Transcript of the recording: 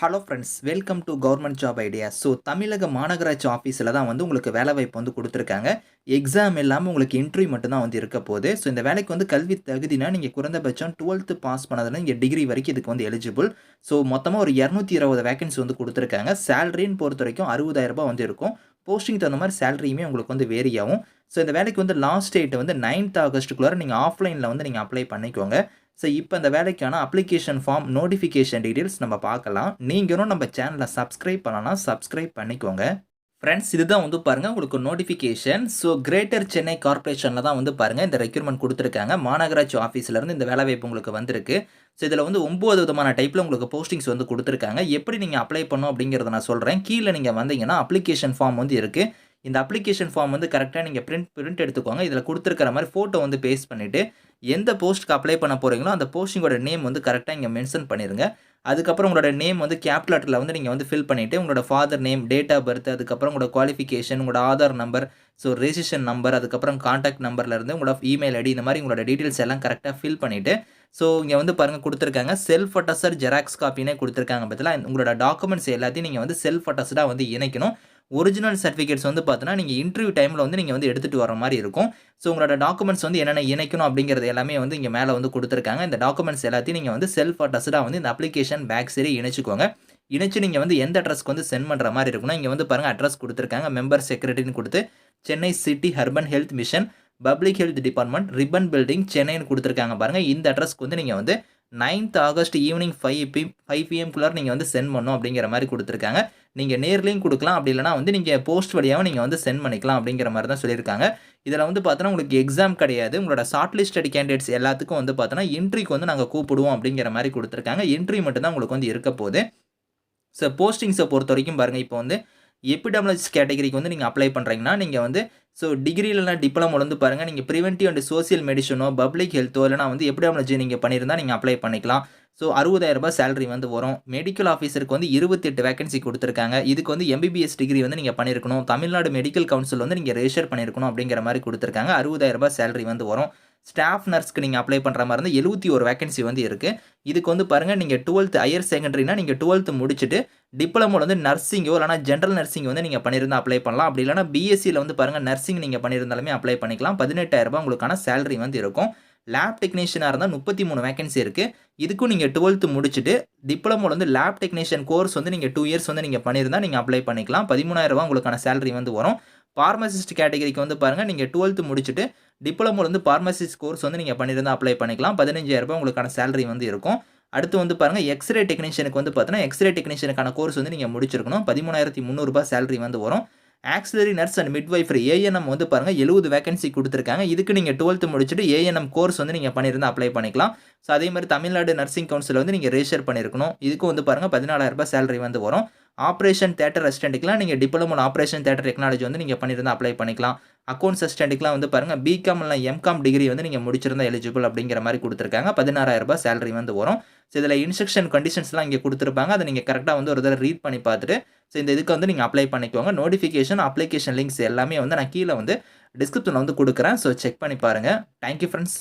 Hello friends welcome to government job idea so தமிழக மாநகராட்சி ஆஃபீஸில் தான் வந்து உங்களுக்கு வேலை வாய்ப்பு வந்து கொடுத்துருக்காங்க. எக்ஸாம் இல்லாமல் உங்களுக்கு இன்டர்வியூ மட்டும்தான் வந்து இருக்க போகுது. ஸோ இந்த வேலைக்கு வந்து கல்வி தகுதினா நீங்கள் குறைந்தபட்சம் டுவெல்த்து பாஸ் பண்ணதில் இங்கே டிகிரி வரைக்கும் இதுக்கு வந்து எலிஜிபிள் ஸோ மொத்தமாக ஒரு இரநூத்தி இருபது வேகன்சி வந்து கொடுத்துருக்காங்க. சேலரின்னு பொறுத்த வரைக்கும் அறுபதாயிரம் வந்து இருக்கும். போஸ்டிங் தகுந்த மாதிரி சேலரியுமே உங்களுக்கு வந்து வேரி ஆகும். ஸோ இந்த வேலைக்கு வந்து லாஸ்ட் டேட் வந்து நைன்த் ஆகஸ்ட்டுக்குள்ளார நீங்கள் ஆஃப்லைனில் வந்து நீங்கள் அப்ளை பண்ணிக்கோங்க. ஸோ இப்போ இந்த வேலைக்கான அப்ளிகேஷன் ஃபார்ம் நோட்டிஃபிகேஷன் டீட்டெயில்ஸ் நம்ம பார்க்கலாம். நீங்களும் நம்ம சேனலை சப்ஸ்கிரைப் பண்ணலாம் சப்ஸ்கிரைப் பண்ணிக்கோங்க. ஃப்ரெண்ட்ஸ் இதுதான் வந்து பாருங்கள் உங்களுக்கு நோட்டிஃபிகேஷன் ஸோ கிரேட்டர் சென்னை கார்ப்பரேஷனில் தான் வந்து பாருங்கள் இந்த ரெக்யூர்மெண்ட் கொடுத்துருக்காங்க. மாநகராட்சி ஆஃபீஸ்லேருந்து இந்த வேலைவாய்ப்பு உங்களுக்கு வந்திருக்கு. ஸோ இதில் வந்து ஒம்பது விதமான டைப்பில் உங்களுக்கு போஸ்டிங்ஸ் வந்து கொடுத்துருக்காங்க. எப்படி நீங்கள் அப்ளை பண்ணும் அப்படிங்கிறத நான் சொல்கிறேன் கீழே நீங்கள் வந்தீங்கன்னா அப்ளிகேஷன் ஃபார்ம் வந்து இருக்குது இந்த அப்ளிகேஷன் ஃபார்ம் வந்து கரெக்டாக நீங்கள் பிரிண்ட் பிரிண்ட் எடுத்துக்கோங்க. இதில் கொடுத்துருக்கிற மாதிரி ஃபோட்டோ வந்து பேஸ்ட் பண்ணிவிட்டு எந்த போஸ்ட்டுக்கு அப்ளை பண்ண போகிறீங்களோ அந்த போஸ்டிங்கோட நேம் வந்து கரெக்டாக இங்கே மென்ஷன் பண்ணிடுங்க அதுக்கப்புறம் உங்களோட நேம் வந்து கேபிட்டல் லெட்டரில் வந்து நீங்கள் வந்து ஃபில் பண்ணிவிட்டு உங்களோட father name date of birth அதுக்கப்புறம் உங்களோட குவாலிஃபிகேஷன் உங்களோட Aadhaar number so registration number அதுக்கப்புறம் காண்டாக்ட் நம்பர்லேருந்து உங்களோட இமெயில் ஐடி இந்த மாதிரி உங்களோட டீட்டெயில்ஸ் எல்லாம் கரெக்டாக ஃபில் பண்ணிவிட்டு ஸோ இங்கே வந்து பாருங்கள் கொடுத்துருக்காங்க. செல்ஃப் அட்டஸ்டர் ஜெராக்ஸ் காப்பினே கொடுத்துருக்காங்க பற்றிலாம் உங்களோட டாக்குமெண்ட்ஸ் எல்லாத்தையும் நீங்கள் வந்து செல்ஃப் அட்டஸ்டாக வந்து இணைக்கணும். ஒரிஜினல் சர்டிஃபிகேட்ஸ் வந்து பார்த்தீங்கன்னா நீங்கள் இன்டர்வியூ டைமில் வந்து நீங்கள் வந்து எடுத்துகிட்டு வர மாதிரி இருக்கும். ஸோ உங்களோட டாக்குமெண்ட்ஸ் வந்து என்னென்ன இணைக்கணும் அப்படிங்கிறது எல்லாமே வந்து இங்கே மேலே வந்து கொடுத்துருக்காங்க. இந்த டாக்குமெண்ட்ஸ் எல்லாத்தையும் நீங்கள் வந்து செல்ஃப் அட்ரஸ்டாக வந்து இந்த அப்ளிகேஷன் பேக் சரி இணைச்சிக்கோங்க. இணைச்சு நீங்கள் வந்து எந்த அட்ரஸ்க்கு வந்து சென்ட் பண்ணுற மாதிரி இருக்கணும் இங்கே வந்து பாருங்கள் அட்ரஸ் கொடுத்துருக்காங்க. மெம்பர் செக்ரட்டரின்னு கொடுத்து Chennai city urban health mission public health department Ripon building சென்னைன்னு கொடுத்துருக்காங்க பாருங்கள் இந்த அட்ரஸ்க்கு வந்து நீங்கள் வந்து ninth August evening five P five பிஎம்குள்ளார் நீங்கள் வந்து சென்ட் பண்ணும் அப்படிங்கிற மாதிரி கொடுத்துருக்காங்க. நீங்கள் நேர்லேயும் கொடுக்கலாம். அப்படி இல்லைனா வந்து நீங்கள் போஸ்ட் வழியாகவும் நீங்கள் வந்து சென்ட் பண்ணிக்கலாம் அப்படிங்கிற மாதிரி தான் சொல்லியிருக்காங்க. இதில் வந்து பார்த்தோன்னா உங்களுக்கு எக்ஸாம் கிடையாது. உங்களோட ஷார்ட் லிஸ்டட் கேண்டிடேட்ஸ் எல்லாத்துக்கும் வந்து பார்த்தோன்னா இன்ட்ரிக்கு வந்து நாங்கள் கூப்பிடுவோம் அப்படிங்கிற மாதிரி கொடுத்துருக்காங்க. இன்ட்ரி மட்டும்தான் உங்களுக்கு வந்து இருக்க போகுது. ஸோ போஸ்டிங்ஸை பொறுத்த வரைக்கும் பாருங்கள் இப்போ வந்து எபிடமாலஜிஸ்ட் கேட்டகரிக்கு வந்து நீங்கள் அப்ளை பண்ணுறீங்கன்னா நீங்கள் வந்து ஸோ டிகிரி இல்லைனா டிப்ளமோ வந்து பாருங்கள் நீங்கள் ப்ரிவென்டிவ் அண்ட் சோசியல் மெடிசனோ பப்ளிக் ஹெல்த்தோ இல்லைனா வந்து எபிடமாலஜி நீங்கள் பண்ணியிருந்தால் நீங்கள் அப்ளை பண்ணிக்கலாம். ஸோ அறுபதாயிரரூபா சேலரி வந்து வரும். மெடிக்கல் ஆஃபீஸருக்கு வந்து இருபத்தெட்டு வேகன்சி கொடுத்துருக்காங்க. இதுக்கு வந்து எம்பிபிஎஸ் டிகிரி வந்து நீங்கள் பண்ணியிருக்கணும். தமிழ்நாடு மெடிக்கல் கவுன்சில் வந்து நீங்கள் ரெஜிஸ்டர் பண்ணியிருக்கணும் அப்படிங்கிற மாதிரி கொடுத்துருக்காங்க. அறுபதாயிரரூபா சேலரி வந்து வரும். ஸ்டாஃப் நர்ஸ்க்கு நீங்கள் அப்ளை பண்ணுற மாதிரி இருந்தால் எழுபத்தி ஒரு வேகன்சி வந்து இருக்குது இதுக்கு வந்து பாருங்கள் நீங்கள் டுவெல்த் ஹையர் செகண்டரினா நீங்கள் டுவெல்த்து முடிச்சுட்டு டிப்ளமோவில் வந்து நர்சிங்கோ இல்லைனா ஜென்ரல் நர்சிங் வந்து நீங்கள் பண்ணியிருந்தால் அப்ளை பண்ணலாம். அப்படி இல்லைனா பிஎஸ்சியில் வந்து பாருங்கள் நர்சிங் நீங்கள் பண்ணியிருந்தாலுமே அப்ளை பண்ணிக்கலாம். பதினெட்டாயிரரூபா உங்களுக்கான சேலரி வந்து இருக்கும். லேப் டெக்னீஷியனாக இருந்தால் முப்பத்தி மூணு வேகன்சி இருக்குது இதுக்கும் நீங்கள் டுவெல்த்து முடிச்சுட்டு டிப்ளமோவில் வந்து லேப் டெக்னீஷியன் கோர்ஸ் வந்து நீங்கள் டூ இயர்ஸ் வந்து நீங்கள் பண்ணியிருந்தால் நீங்கள் அப்ளை பண்ணிக்கலாம். பதிமூணாயிரரூபா உங்களுக்கான சேலரி வந்து வரும். ஃபார்மசிஸ்ட் கேட்டகரிக்கு வந்து பாருங்கள் நீங்கள் டுவெல்த்து முடிச்சுட்டு டிப்ளமோ வந்து ஃபார்மசிஸ்ட் கோர்ஸ் வந்து நீங்கள் பண்ணியிருந்தால் அப்ளை பண்ணிக்கலாம். பதினஞ்சாயிரரூபா உங்களுக்கான சேலரி வந்து இருக்கும். அடுத்து வந்து பாருங்கள் எக்ஸ்ரே டெக்னீஷியனுக்கு வந்து பார்த்தீங்கன்னா எக்ஸ்ரே டெக்னீஷியனுக்கான கோர்ஸ் வந்து நீங்கள் முடிச்சிருக்கணும். பதிமூணாயிரத்தி முந்நூறுபா சேலரி வந்து வரும். Auxiliary nurse and midwifery ANM வந்து பாருங்கள் எழுபது வேகன்சி கொடுத்துருக்காங்க. இதுக்கு நீங்கள் டுவெல்த்து முடிச்சுட்டு ஏஎன்எம் கோர்ஸ் வந்து நீங்கள் பண்ணியிருந்தால் அப்ளை பண்ணிக்கலாம். ஸோ அதே மாதிரி தமிழ்நாடு நர்சிங் கவுன்சில் வந்து நீங்கள் ரெஜிஸ்டர் பண்ணியிருக்கணும் இதுக்கு வந்து பாருங்கள் பதினாலாயிரரூபா சேலரி வந்து வரும். ஆப்ரேஷன் தேட்டர் அசிஸ்டண்ட்டுக்குலாம் நீங்கள் டிப்ளமோ ஆப்ரேஷன் தேட்டர் டெக்னாலஜி வந்து நீங்கள் பண்ணியிருந்தால் அப்ளை பண்ணிக்கலாம். அக்கௌண்ட்ஸ் அசிஸ்டண்ட்டுக்குலாம் வந்து பாருங்கள் பிகாம் இல்லை எம்காம் டிகிரி வந்து நீங்கள் முடிச்சிருந்தா எலிஜிபிள் அப்படிங்கிற மாதிரி கொடுத்துருக்காங்க. பதினாறாயிரரூபா சேலரி வந்து வரும். ஸோ இதில் இன்ஸ்ட்ரக்ஷன் கண்டிஷன்ஸ்லாம் இங்கே கொடுத்துருப்பாங்க. அதை நீங்கள் கரெக்டாக வந்து ஒரு தடவை ரீட் பண்ணி பார்த்துட்டு ஸோ இந்த இதுக்கு வந்து நீங்கள் அப்ளை பண்ணிக்கோங்க. நோட்டிஃபிகேஷன் அப்ளிகேஷன் லிங்க்ஸ் எல்லாமே வந்து நான் கீழே வந்து டிஸ்கிரிப்ஷனில் வந்து கொடுக்குறேன். ஸோ செக் பண்ணி பாருங்கள் தேங்க்யூ ஃப்ரெண்ட்ஸ்